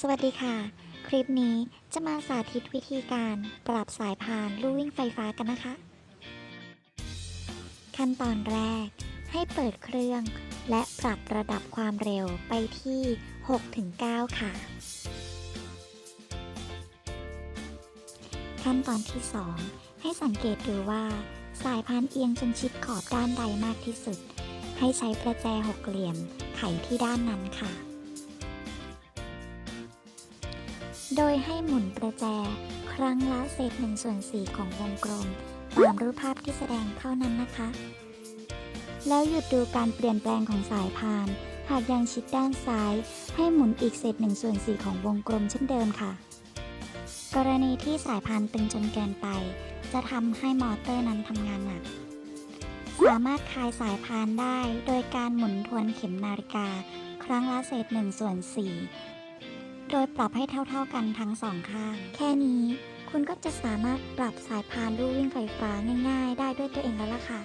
สวัสดีค่ะ คลิปนี้จะมาสาธิตวิธีการปรับสายพานลู่วิ่งไฟฟ้ากันนะคะ ขั้นตอนแรก ให้เปิดเครื่อง และปรับระดับความเร็วไปที่ 6-9 ค่ะ ขั้นตอนที่ 2 ให้สังเกตดูว่า สายพานเอียงจนชิดขอบด้านใดมากที่สุด ให้ใช้ประแจหกเหลี่ยมไขที่ด้านนั้นค่ะ โดยให้หมุนประแจ ครั้งละเศษ1ส่วน4ของวงกลมตามรูปภาพที่แสดงเท่านั้นนะคะ แล้วหยุดดูการเปลี่ยนแปลงของสายพาน หากยังชิดด้านซ้าย ให้หมุนอีกเศษ1ส่วน4ของวงกลมเช่นเดิมค่ะ กรณีที่สายพานตึงจนเกินไป จะทำให้มอเตอร์นั้นทำงานหนักสามารถคลายสายพานได้โดยการหมุนทวนเข็มนาฬิกา ครั้งละเศษ1ส่วน4 โดยปรับให้เท่าๆกันทั้งสองข้าง แค่นี้ คุณก็จะสามารถปรับสายพานลู่วิ่งไฟฟ้าง่าย ๆ ได้ด้วยตัวเองแล้วล่ะค่ะ